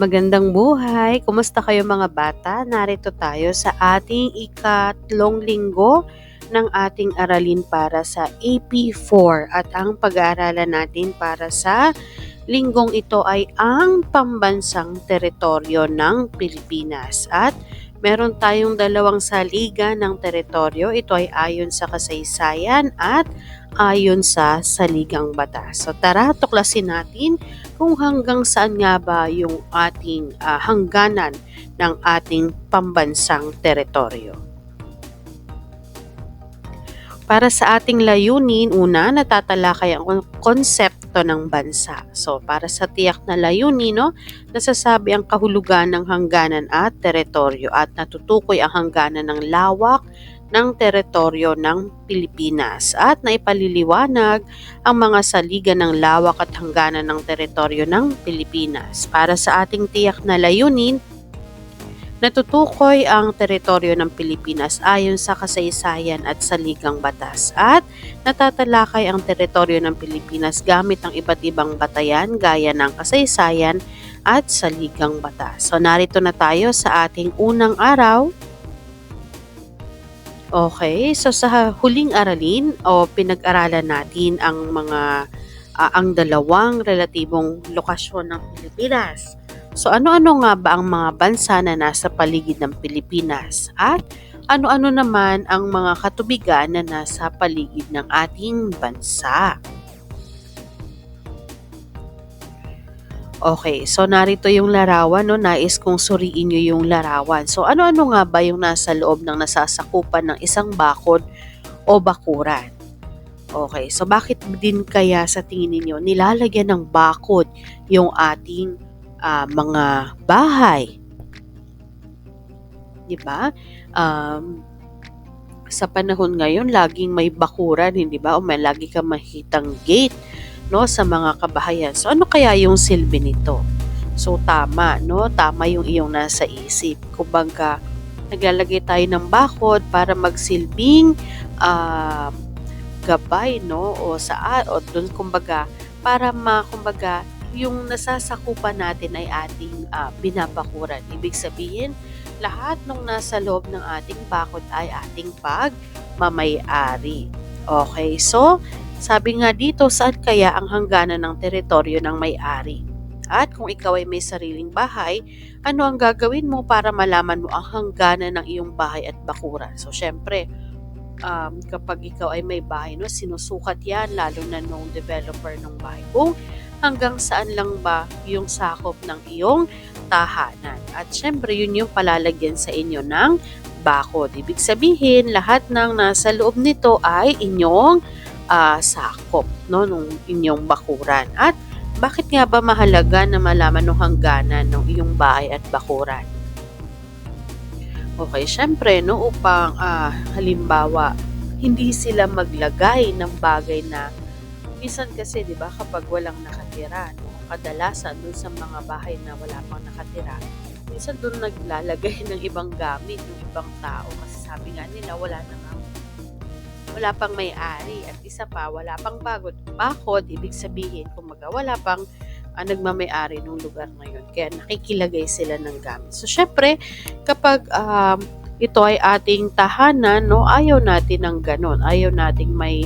Magandang buhay! Kumusta kayo mga bata? Narito tayo sa ating ikatlong linggo ng ating aralin para sa AP4 at ang pag-aaralan natin para sa linggong ito ay ang pambansang teritoryo ng Pilipinas at meron tayong dalawang saliga ng teritoryo. Ito ay ayon sa kasaysayan at ayon sa saligang batas. So tara, tuklasin natin kung hanggang saan nga ba yung ating uh, hangganan ng ating pambansang teritoryo. Para sa ating layunin, una, natatalakay ang konsepto ng bansa. So, para sa tiyak na layunin, no, nasasabi ang kahulugan ng hangganan at teritoryo at natutukoy ang hangganan ng lawak, ng teritoryo ng Pilipinas at naipaliliwanag ang mga saligan ng lawak at hangganan ng teritoryo ng Pilipinas. Para sa ating tiyak na layunin, natutukoy ang teritoryo ng Pilipinas ayon sa kasaysayan at saligang batas at natatalakay ang teritoryo ng Pilipinas gamit ang iba't ibang batayan gaya ng kasaysayan at saligang batas. So narito na tayo sa ating unang araw Okay, so sa huling aralin o pinag-aralan natin ang mga uh, ang dalawang relatibong lokasyon ng Pilipinas. So ano-ano nga ba ang mga bansa na nasa paligid ng Pilipinas at ano-ano naman ang mga katubigan na nasa paligid ng ating bansa? Okay, so narito yung larawan, no? Nais kong suriin nyo yung larawan. So ano-ano nga ba yung nasa loob ng nasasakupan ng isang bakod o bakuran? Okay, so bakit din kaya sa tingin ninyo nilalagyan ng bakod yung ating uh, mga bahay? 'Di ba? Um, sa panahon ngayon, laging may bakuran, hindi ba? O may lagi kang makitang gate no sa mga kabahayan. So ano kaya yung silbi nito? So tama, no? Tama yung iyong nasa isip. Kumbaga, naglalagay tayo ng bakod para magsilbing uh, gabay, no? O sa o doon kumbaga para ma kumbaga yung nasasakupan natin ay ating uh, binabakuran. Ibig sabihin, lahat ng nasa loob ng ating bakod ay ating pagmamayari. Okay, so sabi nga dito, saan kaya ang hangganan ng teritoryo ng may-ari? At kung ikaw ay may sariling bahay, ano ang gagawin mo para malaman mo ang hangganan ng iyong bahay at bakuran? So, syempre, um, kapag ikaw ay may bahay, no, sinusukat yan, lalo na nung developer ng bahay. Kung hanggang saan lang ba yung sakop ng iyong tahanan. At syempre, yun yung palalagyan sa inyo ng bakod. Ibig sabihin, lahat ng nasa loob nito ay inyong uh, sakop no, nung inyong bakuran. At bakit nga ba mahalaga na malaman ng hangganan ng iyong bahay at bakuran? Okay, syempre, no, upang uh, halimbawa, hindi sila maglagay ng bagay na minsan kasi, di ba, kapag walang nakatira, no, kadalasan dun sa mga bahay na wala pang nakatira, minsan doon naglalagay ng ibang gamit, yung ibang tao. Kasi sabi nga nila, wala na wala pang may-ari at isa pa wala pang bagod bakod ibig sabihin kumaga wala pang uh, nagmamay-ari ng lugar na yun. Kaya nakikilagay sila ng gamit. So syempre kapag um, ito ay ating tahanan no ayaw natin ng ganon. Ayaw nating may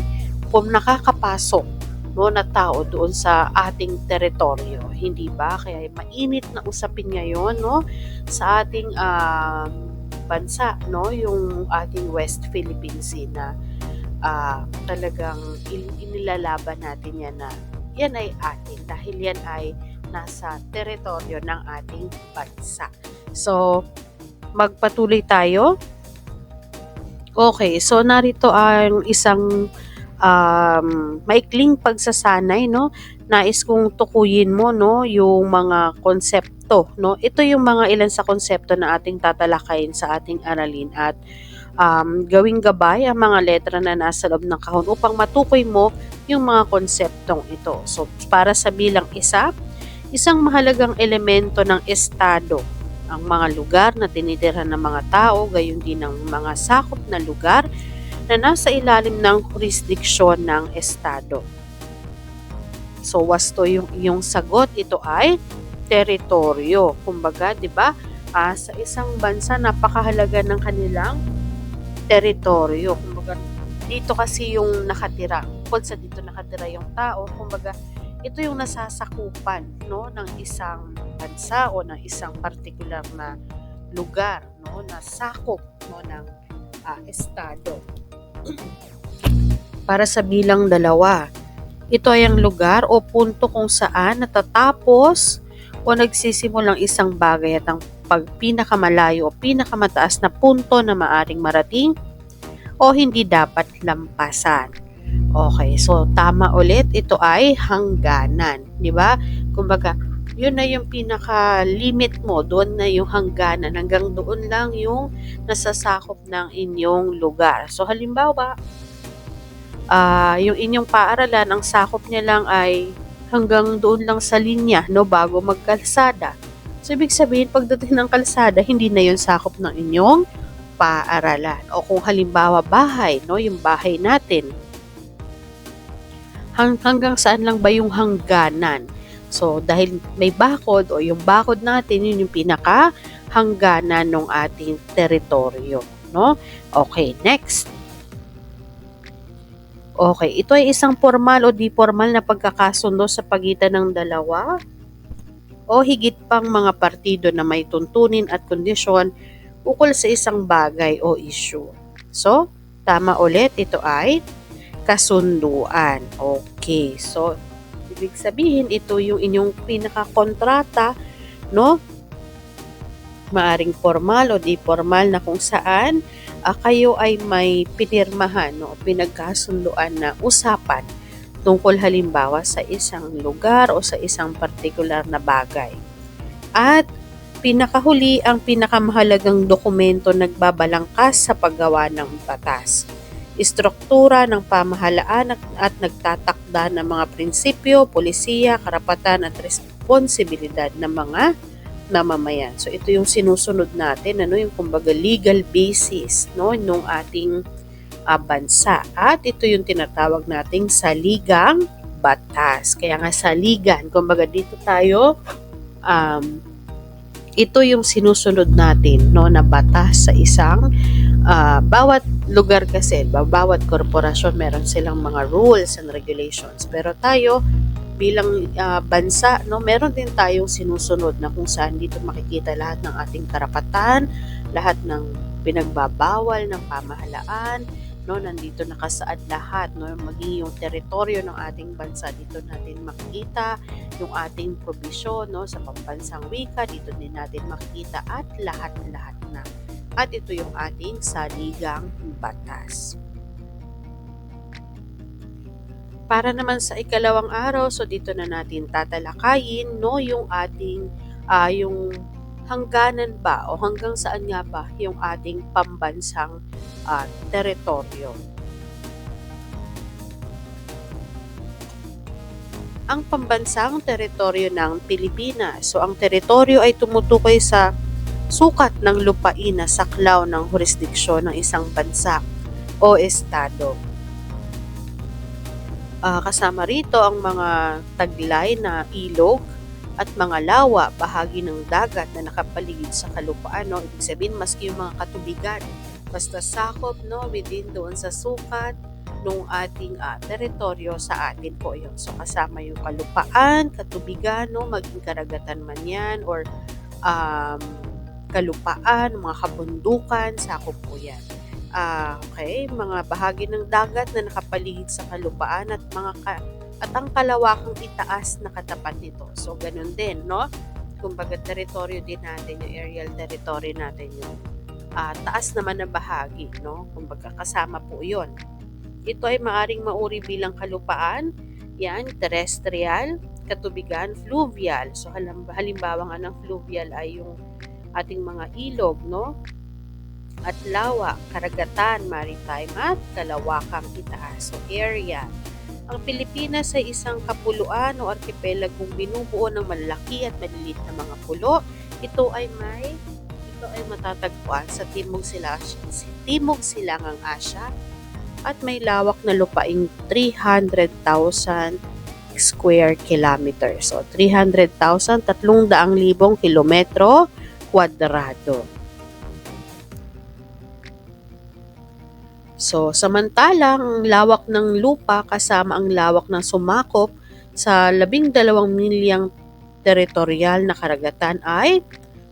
kung nakakapasok no na tao doon sa ating teritoryo. Hindi ba? Kaya mainit na usapin ngayon no sa ating um, bansa no yung ating West Philippine Sea na uh, talagang inilalaban natin yan na yan ay atin dahil yan ay nasa teritoryo ng ating bansa. So, magpatuloy tayo. Okay, so narito ang isang um, maikling pagsasanay, no? Nais kong tukuyin mo, no, yung mga konsepto, no? Ito yung mga ilan sa konsepto na ating tatalakayin sa ating aralin at um, gawing gabay ang mga letra na nasa loob ng kahon upang matukoy mo yung mga konseptong ito. So, para sa bilang isa, isang mahalagang elemento ng estado ang mga lugar na tinitirhan ng mga tao, gayon din ang mga sakop na lugar na nasa ilalim ng jurisdiksyon ng estado. So, wasto yung iyong sagot, ito ay teritoryo. Kumbaga, 'di ba? Ah, sa isang bansa napakahalaga ng kanilang teritoryo. Kumbaga, dito kasi yung nakatira. Bukod sa dito nakatira yung tao, kumbaga, ito yung nasasakupan no ng isang bansa o ng isang particular na lugar no na sakop no ng ah, estado. Para sa bilang dalawa, ito ay ang lugar o punto kung saan natatapos o nagsisimulang isang bagay at ang pag pinakamalayo o pinakamataas na punto na maaring marating o hindi dapat lampasan. Okay, so tama ulit, ito ay hangganan, di ba? Kumbaga, yun na yung pinaka-limit mo, doon na yung hangganan, hanggang doon lang yung nasasakop ng inyong lugar. So halimbawa, ah yung inyong paaralan, ang sakop niya lang ay hanggang doon lang sa linya, no, bago magkalsada. So, ibig sabihin, pagdating ng kalsada, hindi na yun sakop ng inyong paaralan. O kung halimbawa bahay, no, yung bahay natin, hang, hanggang saan lang ba yung hangganan? So, dahil may bakod o yung bakod natin, yun yung pinaka hangganan ng ating teritoryo. No? Okay, next. Okay, ito ay isang formal o di formal na pagkakasundo sa pagitan ng dalawa o higit pang mga partido na may tuntunin at kondisyon ukol sa isang bagay o issue. So, tama ulit, ito ay kasunduan. Okay, so, ibig sabihin, ito yung inyong pinakakontrata, no? Maaring formal o di formal na kung saan ah, kayo ay may pinirmahan no, pinagkasunduan na usapan tungkol halimbawa sa isang lugar o sa isang partikular na bagay. At pinakahuli ang pinakamahalagang dokumento nagbabalangkas sa paggawa ng batas. Istruktura ng pamahalaan at, at nagtatakda ng mga prinsipyo, polisiya, karapatan at responsibilidad ng mga mamamayan. So ito yung sinusunod natin, ano yung kumbaga legal basis no nung ating uh, bansa. At ito yung tinatawag nating saligang batas. Kaya nga saligan, kumbaga dito tayo um, ito yung sinusunod natin no na batas sa isang uh, bawat lugar kasi bawat korporasyon meron silang mga rules and regulations pero tayo bilang uh, bansa, no, meron din tayong sinusunod na kung saan dito makikita lahat ng ating karapatan, lahat ng pinagbabawal ng pamahalaan, no, nandito nakasaad lahat, no, maging yung teritoryo ng ating bansa, dito natin makikita yung ating probisyon, no, sa pambansang wika, dito din natin makikita at lahat-lahat na. At ito yung ating saligang batas. Para naman sa ikalawang araw, so dito na natin tatalakayin no yung ating uh, yung hangganan ba o hanggang saan nga ba yung ating pambansang uh, teritoryo. Ang pambansang teritoryo ng Pilipinas. So ang teritoryo ay tumutukoy sa sukat ng lupain na saklaw ng jurisdiksyon ng isang bansa o estado. Uh, kasama rito ang mga taglay na ilog at mga lawa, bahagi ng dagat na nakapaligid sa kalupaan. No? Ibig sabihin, maski yung mga katubigan, basta sakop no, within doon sa sukat ng ating uh, teritoryo sa atin po yun. So kasama yung kalupaan, katubigan, no, maging karagatan man yan, or um, kalupaan, mga kabundukan, sakop po yan uh, okay, mga bahagi ng dagat na nakapaligid sa kalupaan at mga ka, at ang kalawakang itaas na katapat nito. So, ganun din, no? Kumbaga, teritoryo din natin, yung aerial territory natin yung uh, taas naman na bahagi, no? Kumbaga, kasama po yon. Ito ay maaring mauri bilang kalupaan, yan, terrestrial, katubigan, fluvial. So, halimbawa nga ng fluvial ay yung ating mga ilog, no? at lawa, karagatan, maritime at kalawakang itaas o area. Ang Pilipinas ay isang kapuluan o archipelagong binubuo ng malaki at maliliit na mga pulo. Ito ay may ito ay matatagpuan sa Timog Sila Timog Silangang Asya at may lawak na lupaing 300,000 square kilometer. So 300,000, 300,000 kilometro kwadrado. So, samantalang ang lawak ng lupa kasama ang lawak ng sumakop sa 12 milyang teritorial na karagatan ay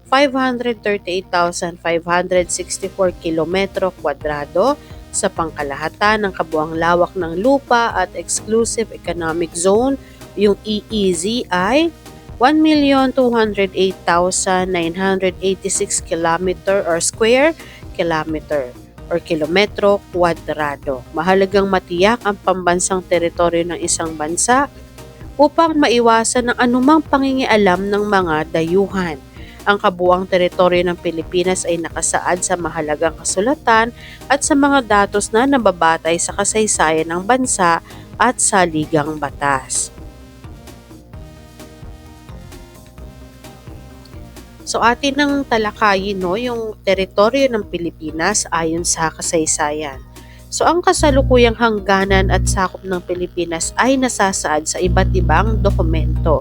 538,564 kilometro kwadrado sa pangkalahatan ng kabuang lawak ng lupa at exclusive economic zone yung EEZ ay 1,208,986 kilometer or square kilometer or kilometro kwadrado. Mahalagang matiyak ang pambansang teritoryo ng isang bansa upang maiwasan ang anumang pangingialam ng mga dayuhan. Ang kabuang teritoryo ng Pilipinas ay nakasaad sa mahalagang kasulatan at sa mga datos na nababatay sa kasaysayan ng bansa at sa ligang batas. So atin nang talakayin no, yung teritoryo ng Pilipinas ayon sa kasaysayan. So ang kasalukuyang hangganan at sakop ng Pilipinas ay nasasaad sa iba't ibang dokumento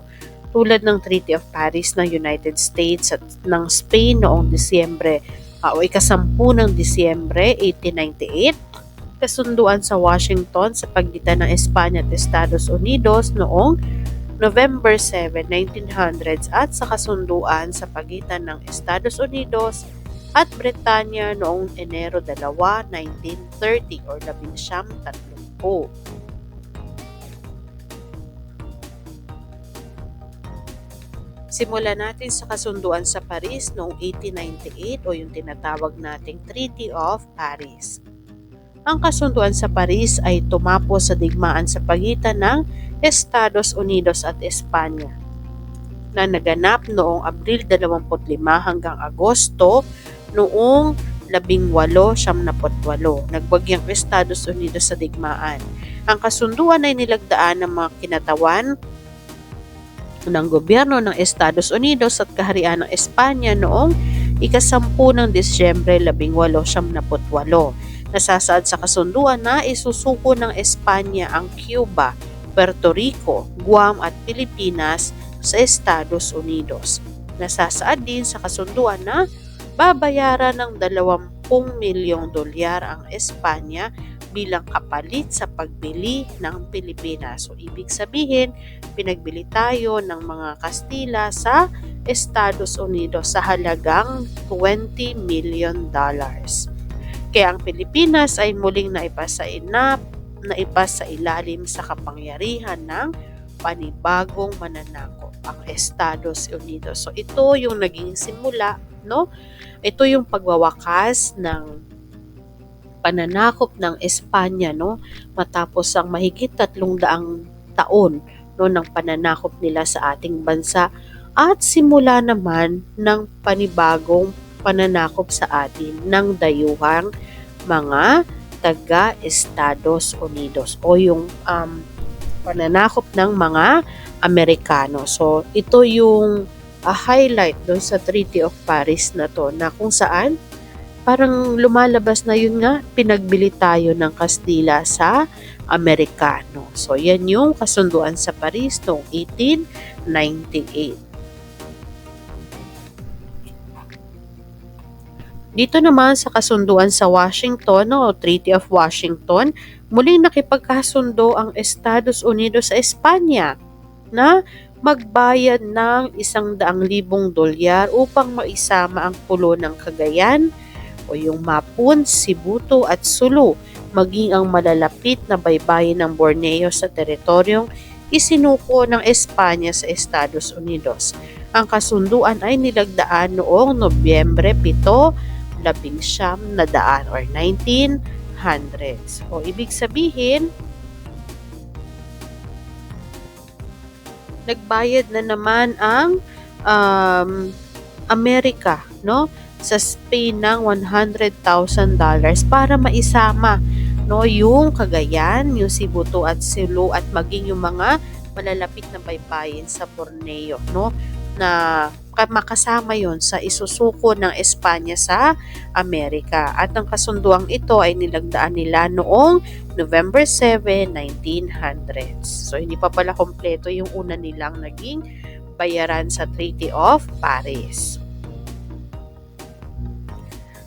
tulad ng Treaty of Paris ng United States at ng Spain noong Disyembre uh, o ikasampu ng Disyembre 1898, kasunduan sa Washington sa pagitan ng Espanya at Estados Unidos noong November 7, 1900s at sa kasunduan sa pagitan ng Estados Unidos at Bretanya noong Enero 2, 1930 or 1930. Simulan natin sa kasunduan sa Paris noong 1898 o yung tinatawag nating Treaty of Paris. Ang kasunduan sa Paris ay tumapo sa digmaan sa pagitan ng Estados Unidos at Espanya na naganap noong Abril 25 hanggang Agosto noong 1878. Nagbagyang Estados Unidos sa digmaan. Ang kasunduan ay nilagdaan ng mga kinatawan ng gobyerno ng Estados Unidos at kaharian ng Espanya noong ikasampu ng Disyembre 1878. Nasasaad sa kasunduan na isusuko ng Espanya ang Cuba Puerto Rico, Guam at Pilipinas sa Estados Unidos. Nasasaad din sa kasunduan na babayaran ng 20 milyong dolyar ang Espanya bilang kapalit sa pagbili ng Pilipinas. So, ibig sabihin, pinagbili tayo ng mga Kastila sa Estados Unidos sa halagang 20 million dollars. Kaya ang Pilipinas ay muling naipasainap na iba sa ilalim sa kapangyarihan ng panibagong mananakop, ang Estados Unidos. So ito yung naging simula, no? Ito yung pagwawakas ng pananakop ng Espanya, no? Matapos ang mahigit tatlong daang taon no ng pananakop nila sa ating bansa at simula naman ng panibagong pananakop sa atin ng dayuhang mga taga Estados Unidos o yung um, pananakop ng mga Amerikano. So, ito yung uh, highlight doon sa Treaty of Paris na to na kung saan parang lumalabas na yun nga, pinagbili tayo ng Kastila sa Amerikano. So, yan yung kasunduan sa Paris noong 1898. Dito naman sa kasunduan sa Washington o Treaty of Washington, muling nakipagkasundo ang Estados Unidos sa Espanya na magbayad ng isang daang libong dolyar upang maisama ang pulo ng Cagayan o yung Mapun, Sibuto at Sulu maging ang malalapit na baybayin ng Borneo sa teritoryong isinuko ng Espanya sa Estados Unidos. Ang kasunduan ay nilagdaan noong Nobyembre 7, labing siyam na daan or 1900s. O ibig sabihin, nagbayad na naman ang um, Amerika, no? Sa Spain ng $100,000 para maisama no yung Cagayan, yung Sibuto at Sulu at maging yung mga malalapit na baybayin sa Borneo no na makasama yon sa isusuko ng Espanya sa Amerika. At ang kasunduang ito ay nilagdaan nila noong November 7, 1900. So hindi pa pala kompleto yung una nilang naging bayaran sa Treaty of Paris.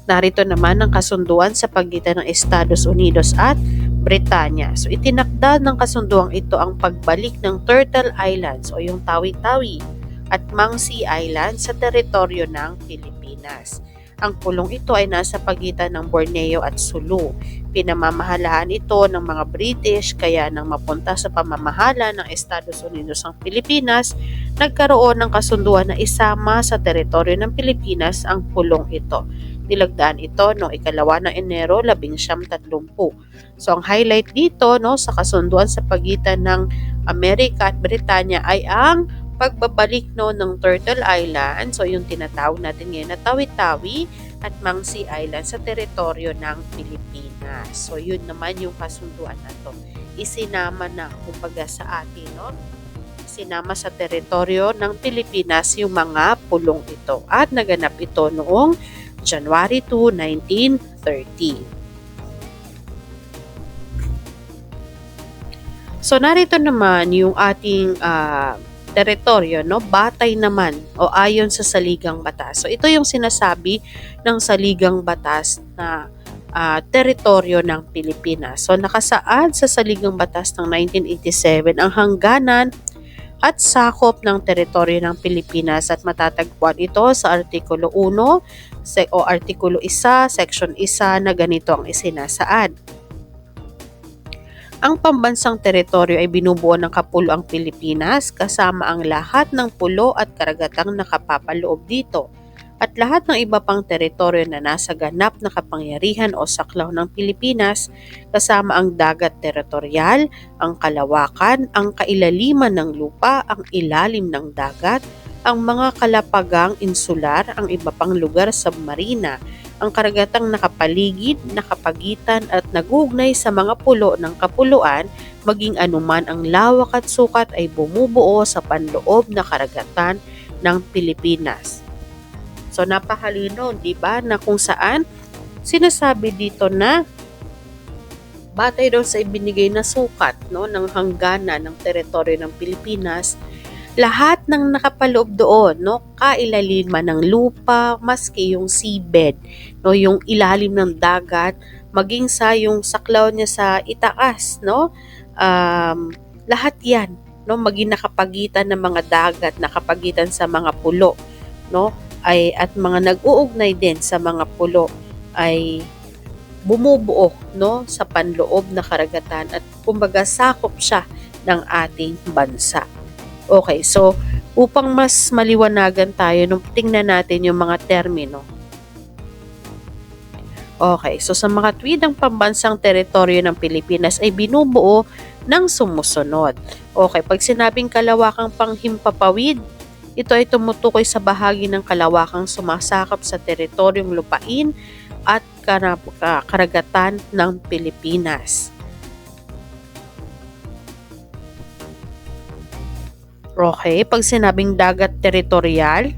Narito naman ang kasunduan sa pagitan ng Estados Unidos at Britanya. So itinakda ng kasunduang ito ang pagbalik ng Turtle Islands o yung Tawi-Tawi at Mangsi Island sa teritoryo ng Pilipinas. Ang pulong ito ay nasa pagitan ng Borneo at Sulu. Pinamamahalaan ito ng mga British kaya nang mapunta sa pamamahala ng Estados Unidos ang Pilipinas, nagkaroon ng kasunduan na isama sa teritoryo ng Pilipinas ang pulong ito. Nilagdaan ito noong ikalawa ng Enero 1930. So ang highlight dito no sa kasunduan sa pagitan ng Amerika at Britanya ay ang pagbabalik no ng Turtle Island, so yung tinatawag natin ngayon na Tawi-Tawi at Mangsi Island sa teritoryo ng Pilipinas. So yun naman yung kasunduan na to. Isinama na kumbaga sa atin, no? Sinama sa teritoryo ng Pilipinas yung mga pulong ito. At naganap ito noong January 2, 1930. So narito naman yung ating uh, teritoryo, no? Batay naman o ayon sa saligang batas. So ito yung sinasabi ng saligang batas na uh, teritoryo ng Pilipinas. So nakasaad sa saligang batas ng 1987 ang hangganan at sakop ng teritoryo ng Pilipinas at matatagpuan ito sa Artikulo 1 o Artikulo 1, Section 1 na ganito ang isinasaad. Ang pambansang teritoryo ay binubuo ng Kapuluang Pilipinas kasama ang lahat ng pulo at karagatang nakapapaloob dito. At lahat ng iba pang teritoryo na nasa ganap na kapangyarihan o saklaw ng Pilipinas kasama ang dagat teritorial, ang kalawakan, ang kailaliman ng lupa, ang ilalim ng dagat, ang mga kalapagang insular, ang iba pang lugar sa marina, ang karagatang nakapaligid, nakapagitan at nagugnay sa mga pulo ng kapuluan, maging anuman ang lawak at sukat ay bumubuo sa panloob na karagatan ng Pilipinas. So napakalino, 'di ba, na kung saan sinasabi dito na batay daw sa ibinigay na sukat no ng hangganan ng teritoryo ng Pilipinas lahat ng nakapaloob doon, no, kailaliman ng lupa, maski yung seabed, no, yung ilalim ng dagat, maging sa yung saklaw niya sa itaas, no, um, lahat yan, no, maging nakapagitan ng mga dagat, nakapagitan sa mga pulo, no, ay at mga nag-uugnay din sa mga pulo ay bumubuo no? Sa panloob na karagatan at kumbaga sakop siya ng ating bansa. Okay, so upang mas maliwanagan tayo, nung tingnan natin yung mga termino. Okay, so sa mga tweedang pambansang teritoryo ng Pilipinas ay binubuo ng sumusunod. Okay, pag sinabing kalawakang panghimpapawid, ito ay tumutukoy sa bahagi ng kalawakang sumasakop sa teritoryong lupain at karagatan ng Pilipinas. Okay, pag sinabing dagat teritorial,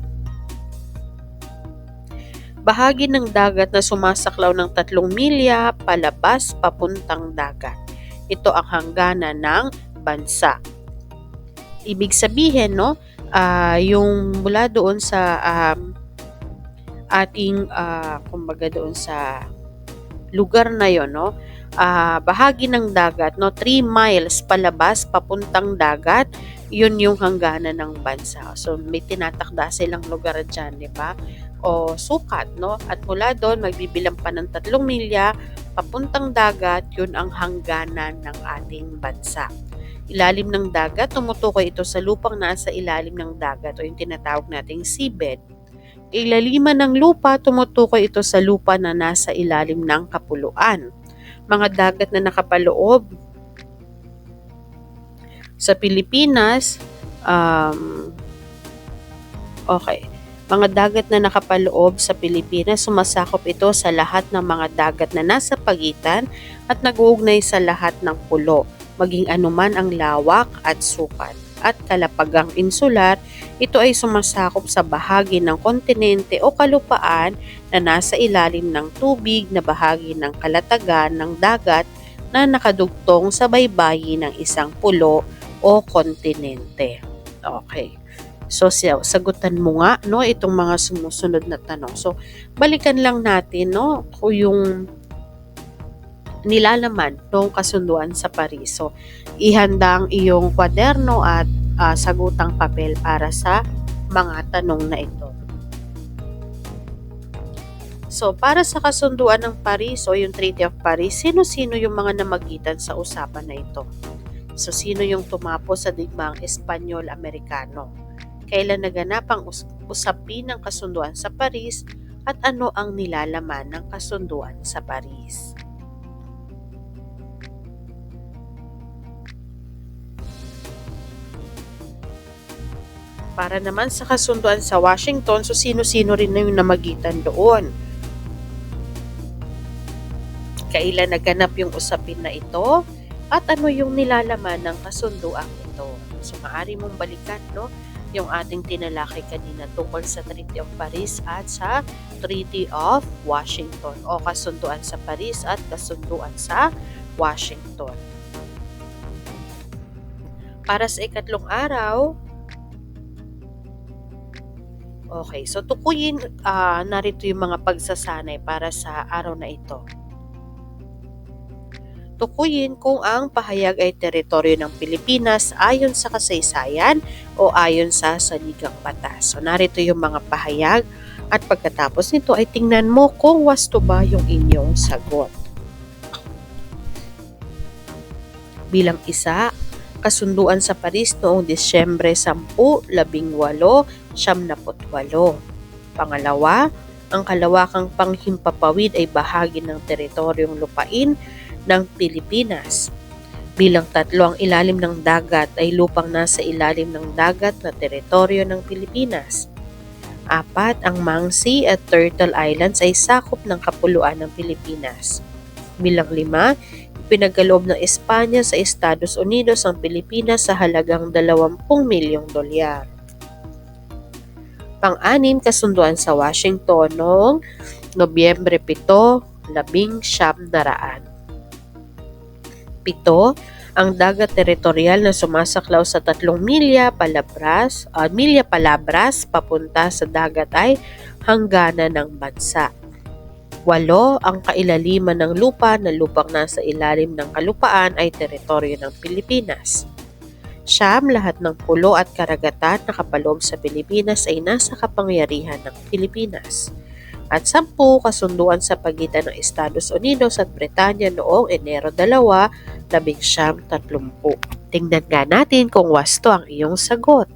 bahagi ng dagat na sumasaklaw ng tatlong milya palabas papuntang dagat. Ito ang hangganan ng bansa. Ibig sabihin, no, uh, yung mula doon sa um, ating, uh, kumbaga doon sa lugar na yon, no, uh, bahagi ng dagat, no, 3 miles palabas papuntang dagat, yun yung hangganan ng bansa. So, may tinatakda silang lugar dyan, di ba? O sukat, no? At mula doon, magbibilang pa ng tatlong milya, papuntang dagat, yun ang hangganan ng ating bansa. Ilalim ng dagat, tumutukoy ito sa lupang nasa ilalim ng dagat o yung tinatawag nating seabed. Ilaliman ng lupa, tumutukoy ito sa lupa na nasa ilalim ng kapuluan. Mga dagat na nakapaloob sa Pilipinas, um, okay, mga dagat na nakapaloob sa Pilipinas, sumasakop ito sa lahat ng mga dagat na nasa pagitan at nag-uugnay sa lahat ng pulo, maging anuman ang lawak at sukat. At Kalapagang Insular, ito ay sumasakop sa bahagi ng kontinente o kalupaan na nasa ilalim ng tubig na bahagi ng kalatagan ng dagat na nakadugtong sa baybayin ng isang pulo o kontinente. Okay. So, sagutan mo nga, no, itong mga sumusunod na tanong. So, balikan lang natin, no, kung yung nilalaman ng kasunduan sa Paris. So, ihanda ang iyong kwaderno at ah, sagutang papel para sa mga tanong na ito. So, para sa kasunduan ng Paris o yung Treaty of Paris, sino-sino yung mga namagitan sa usapan na ito? So, sino yung tumapo sa digmaang Espanyol-Amerikano? Kailan naganap ang us- usapin ng kasunduan sa Paris at ano ang nilalaman ng kasunduan sa Paris? Para naman sa kasunduan sa Washington, so sino-sino rin na yung namagitan doon? Kailan naganap yung usapin na ito? At ano yung nilalaman ng kasunduan ito? So maaari mong balikan no, yung ating tinalakay kanina tungkol sa Treaty of Paris at sa Treaty of Washington o kasunduan sa Paris at kasunduan sa Washington. Para sa ikatlong araw, Okay, so tukuyin ah, narito yung mga pagsasanay para sa araw na ito. Tukuyin kung ang pahayag ay teritoryo ng Pilipinas ayon sa kasaysayan o ayon sa saligang batas. So narito yung mga pahayag at pagkatapos nito ay tingnan mo kung wasto ba yung inyong sagot. Bilang isa, kasunduan sa Paris noong Disyembre 10, 18, siyam Pangalawa, ang kalawakang panghimpapawid ay bahagi ng teritoryong lupain ng Pilipinas. Bilang tatlo, ang ilalim ng dagat ay lupang nasa ilalim ng dagat na teritoryo ng Pilipinas. Apat, ang Mangsi at Turtle Islands ay sakop ng kapuluan ng Pilipinas. Bilang lima, pinagkaloob ng Espanya sa Estados Unidos ang Pilipinas sa halagang 20 milyong dolyar pang-anim kasunduan sa Washington noong Nobyembre 7, labing siyam naraan. Pito, ang dagat teritorial na sumasaklaw sa tatlong milya palabras, uh, milya palabras papunta sa dagat ay hangganan ng bansa. Walo, ang kailaliman ng lupa na lupang nasa ilalim ng kalupaan ay teritoryo ng Pilipinas. Siyam, lahat ng pulo at karagatan na kapaloob sa Pilipinas ay nasa kapangyarihan ng Pilipinas. At sampu, kasunduan sa pagitan ng Estados Unidos at Bretanya noong Enero 2, 1930. Tingnan nga natin kung wasto ang iyong sagot.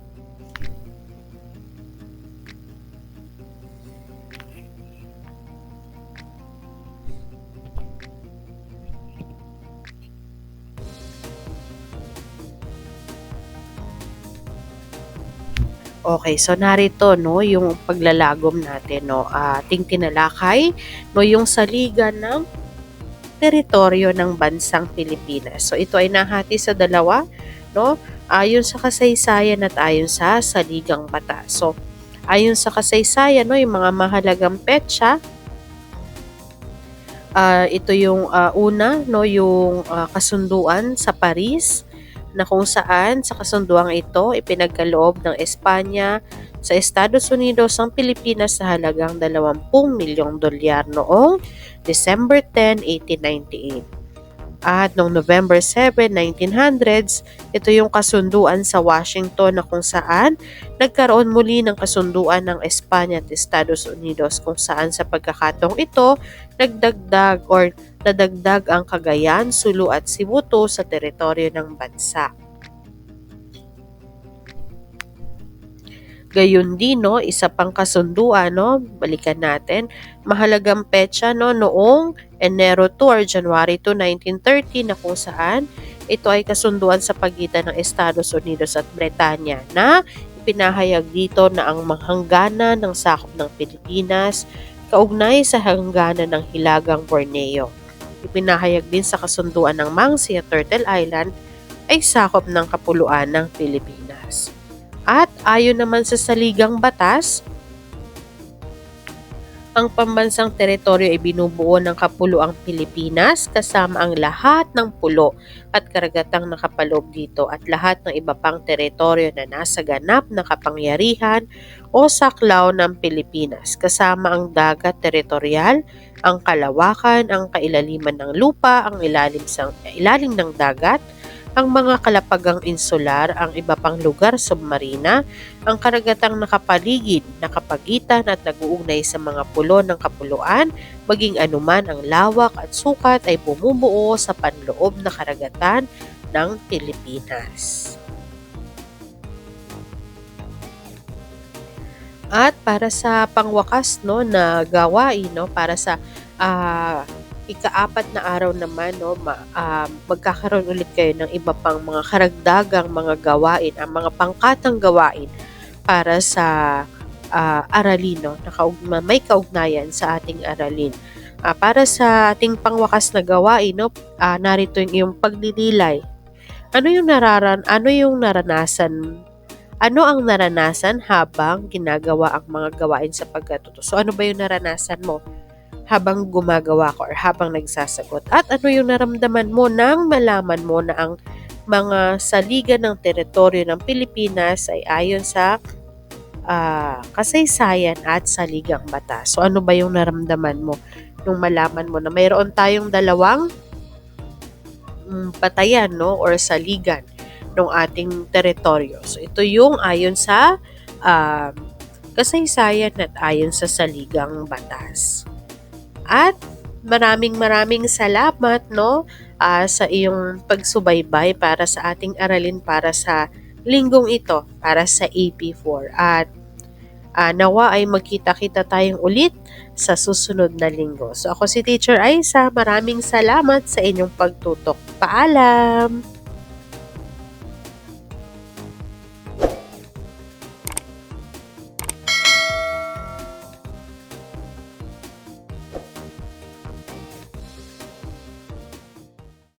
Okay, so narito no yung paglalagom natin no. Ating tinalakay no yung saligan ng teritoryo ng bansang Pilipinas. So ito ay nahati sa dalawa no ayon sa kasaysayan at ayon sa saligang batas. So ayon sa kasaysayan no yung mga mahalagang petsa uh, ito yung uh, una no yung uh, kasunduan sa Paris na kung saan sa kasunduang ito ipinagkaloob ng Espanya sa Estados Unidos ang Pilipinas sa halagang 20 milyong dolyar noong December 10, 1898. At noong November 7, 1900s, ito yung kasunduan sa Washington na kung saan nagkaroon muli ng kasunduan ng Espanya at Estados Unidos kung saan sa pagkakataong ito nagdagdag or nadagdag ang Cagayan, Sulu at Sibuto sa teritoryo ng bansa. Gayun din, no, isa pang kasunduan, no, balikan natin, mahalagang petsa, no, noong Enero 2 or January 2, 1930 na kung saan ito ay kasunduan sa pagitan ng Estados Unidos at Bretanya na ipinahayag dito na ang hangganan ng sakop ng Pilipinas kaugnay sa hangganan ng Hilagang Borneo. Ipinahayag din sa kasunduan ng Mangsi at Turtle Island ay sakop ng kapuluan ng Pilipinas. At ayon naman sa saligang batas, ang pambansang teritoryo ay binubuo ng kapuluang Pilipinas kasama ang lahat ng pulo at karagatang nakapaloob dito at lahat ng iba pang teritoryo na nasa ganap na kapangyarihan o saklaw ng Pilipinas. Kasama ang dagat teritorial, ang kalawakan, ang kailaliman ng lupa, ang ilalim, sa, ilalim ng dagat, ang mga kalapagang insular, ang iba pang lugar submarina, ang karagatang nakapaligid, nakapagitan at nag-uugnay sa mga pulo ng kapuluan, maging anuman ang lawak at sukat ay bumubuo sa panloob na karagatan ng Pilipinas. At para sa pangwakas no na gawain no para sa ah, ikaapat na araw naman no ma, ah, magkakaroon ulit kayo ng iba pang mga karagdagang mga gawain, ang mga pangkatang gawain para sa ah, aralin no na kaugma, may kaugnayan sa ating aralin. Ah, para sa ating pangwakas na gawain no ah, narito yung iyong paglililay. Ano yung nararan ano yung naranasan ano ang naranasan habang ginagawa ang mga gawain sa pagkatuto? So ano ba yung naranasan mo habang gumagawa ko or habang nagsasagot? At ano yung naramdaman mo nang malaman mo na ang mga saligan ng teritoryo ng Pilipinas ay ayon sa ah, kasaysayan at saligang batas. So ano ba yung naramdaman mo nung malaman mo na mayroon tayong dalawang mm, patayan no or saligan ng ating teritoryo. So ito yung ayon sa um, kasaysayan at ayon sa saligang batas. At maraming maraming salamat no ah, sa iyong pagsubaybay para sa ating aralin para sa linggong ito para sa AP4 at ah, nawa ay magkita-kita tayong ulit sa susunod na linggo. So ako si Teacher Aisa, maraming salamat sa inyong pagtutok. Paalam!